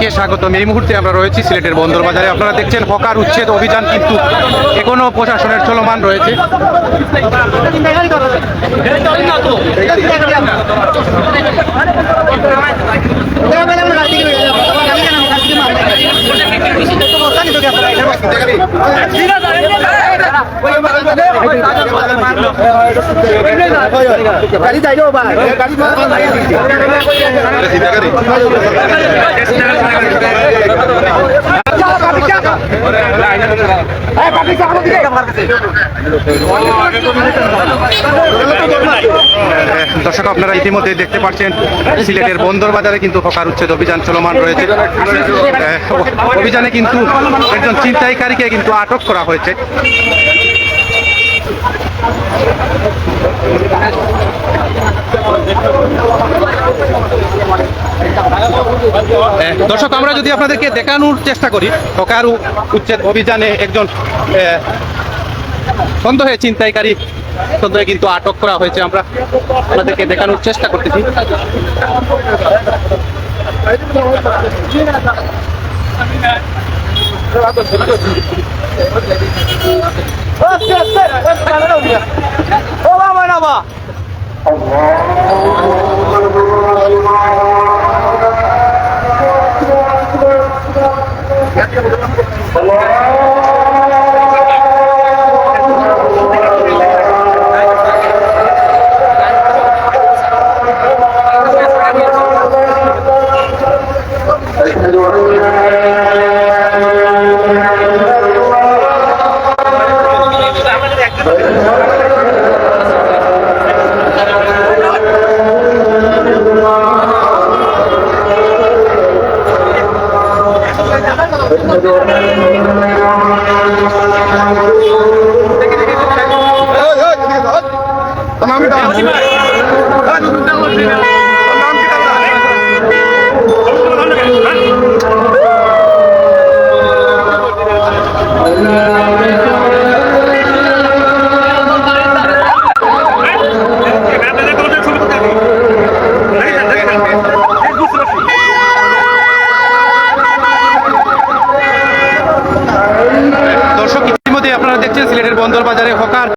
সবাইকে স্বাগতম। এই মুহূর্তে আমরা রয়েছি সিলেটের বন্দর বাজারে আপনারা দেখছেন হকার উচ্ছেদ অভিযান কিন্তু এখনও প্রশাসনের চলমান রয়েছে। গাড়ি যাই বা গাড়ি দর্শক আপনারা ইতিমধ্যে দেখতে পাচ্ছেন, সিলেটের বন্দর বাজারে কিন্তু হকার উচ্ছেদ অভিযান চলমান রয়েছে। অভিযানে কিন্তু একজন ছিনতাইকারীকে কিন্তু আটক করা হয়েছে। দর্শক, আমরা যদি আপনাদেরকে দেখানোর চেষ্টা করি, হকার উচ্ছেদ অভিযানে একজন সন্দেহে ছিনতাইকারী সন্দেহে কিন্তু আটক করা হয়েছে। আমরা আপনাদেরকে দেখানোর চেষ্টা করতেছি। না বা দর্শক ইতিমধ্যে আপনারা দেখছেন সিলেটের বন্দর বাজারে হকার।